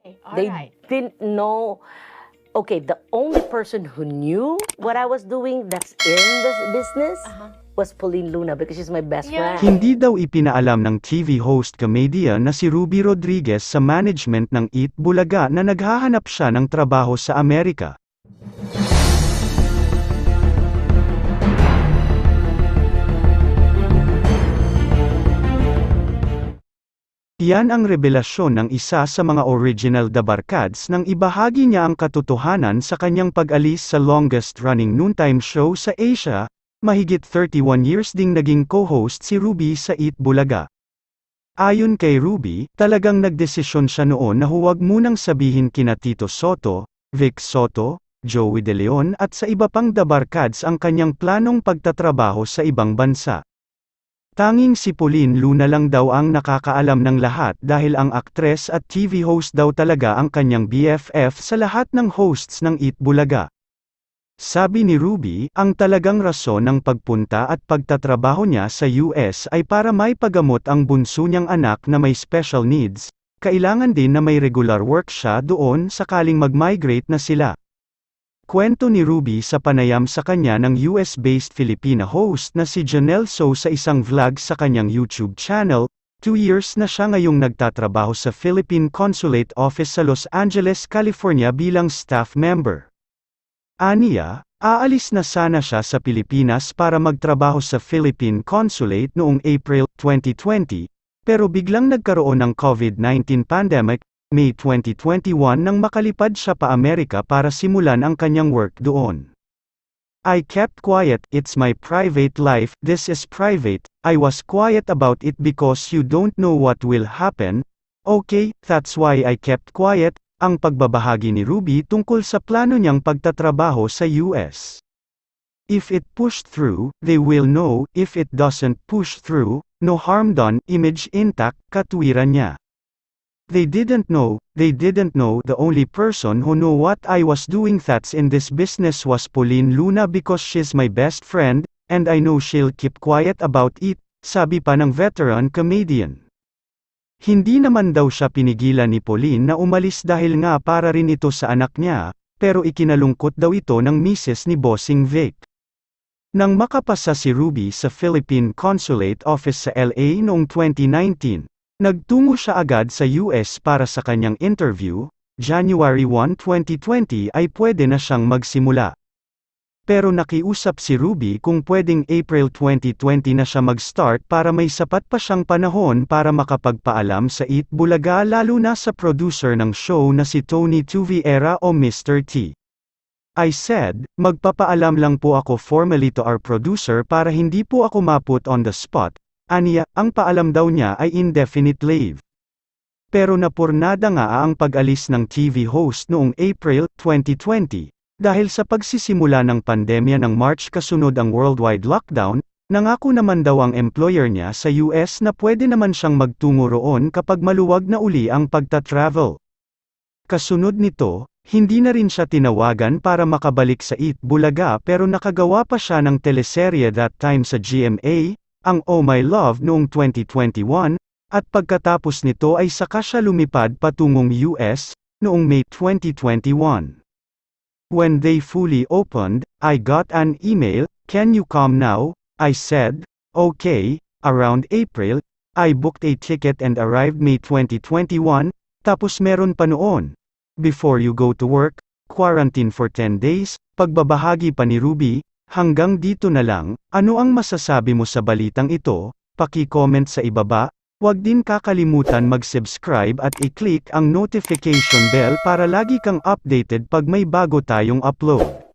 Okay, They alright. didn't know. Okay, the only person who knew what I was doing that's in this business Uh-huh. was Pauline Luna because she's my best Yeah. friend. Hindi daw ipinaalam ng TV host comedian na si Ruby Rodriguez sa management ng Eat Bulaga na naghahanap siya ng trabaho sa Amerika. Yan ang revelasyon ng isa sa mga original Dabarkads nang ibahagi niya ang katotohanan sa kanyang pag-alis sa longest-running noontime show sa Asia, mahigit 31 years ding naging co-host si Ruby sa Eat Bulaga. Ayon kay Ruby, talagang nagdesisyon siya noon na huwag munang sabihin kina Tito Soto, Vic Soto, Joey De Leon at sa iba pang Dabarkads ang kanyang planong pagtatrabaho sa ibang bansa. Tanging si Pauline Luna lang daw ang nakakaalam ng lahat dahil ang aktres at TV host daw talaga ang kanyang BFF sa lahat ng hosts ng Eat Bulaga. Sabi ni Ruby, ang talagang rason ng pagpunta at pagtatrabaho niya sa US ay para may pagamot ang bunso niyang anak na may special needs, kailangan din na may regular work siya doon sakaling mag-migrate na sila. Kwento ni Ruby sa panayam sa kanya ng US-based Filipina host na si Janelle So sa isang vlog sa kanyang YouTube channel, two years na siya ngayong nagtatrabaho sa Philippine Consulate Office sa Los Angeles, California bilang staff member. Aniya, aalis na sana siya sa Pilipinas para magtrabaho sa Philippine Consulate noong April 2020, pero biglang nagkaroon ng COVID-19 pandemic, May 2021 nang makalipad siya pa Amerika para simulan ang kanyang work doon. I kept quiet, it's my private life, this is private, I was quiet about it because you don't know what will happen, okay, that's why I kept quiet, ang pagbabahagi ni Ruby tungkol sa plano niyang pagtatrabaho sa US. If it pushed through, they will know, if it doesn't push through, no harm done, image intact, katwiran niya. They didn't know, they didn't know the only person who knew what I was doing that's in this business was Pauline Luna because she's my best friend, and I know she'll keep quiet about it, sabi pa ng veteran comedian. Hindi naman daw siya pinigilan ni Pauline na umalis dahil nga para rin ito sa anak niya, pero ikinalungkot daw ito ng misis ni Bossing Vic. Nang makapasa si Ruby sa Philippine Consulate Office sa LA noong 2019, Nagtungo siya agad sa US para sa kanyang interview, January 1, 2020 ay pwede na siyang magsimula. Pero nakiusap si Ruby kung pwedeng April 2020 na siya mag-start para may sapat pa siyang panahon para makapagpaalam sa Eat Bulaga lalo na sa producer ng show na si Tony Tuviera o Mr. T. I said, magpapaalam lang po ako formally to our producer para hindi po ako maput on the spot, Aniya, ang paalam daw niya ay indefinite leave. Pero napurnada nga ang pag-alis ng TV host noong April 2020, dahil sa pagsisimula ng pandemya ng March kasunod ang worldwide lockdown, nangako naman daw ang employer niya sa US na pwede naman siyang magtungo roon kapag maluwag na uli ang pagta-travel. Kasunod nito, hindi na rin siya tinawagan para makabalik sa Eat Bulaga pero nakagawa pa siya ng teleserye that time sa GMA, ang Oh My Love noong 2021, at pagkatapos nito ay saka siya lumipad patungong US, noong May 2021. When they fully opened, I got an email, can you come now? I said, okay, around April, I booked a ticket and arrived May 2021, tapos meron pa noon. Before you go to work, quarantine for 10 days, pagbabahagi pa ni Ruby, Hanggang dito na lang, ano ang masasabi mo sa balitang ito? Paki-comment sa ibaba, huwag din kakalimutan mag-subscribe at i-click ang notification bell para lagi kang updated pag may bago tayong upload.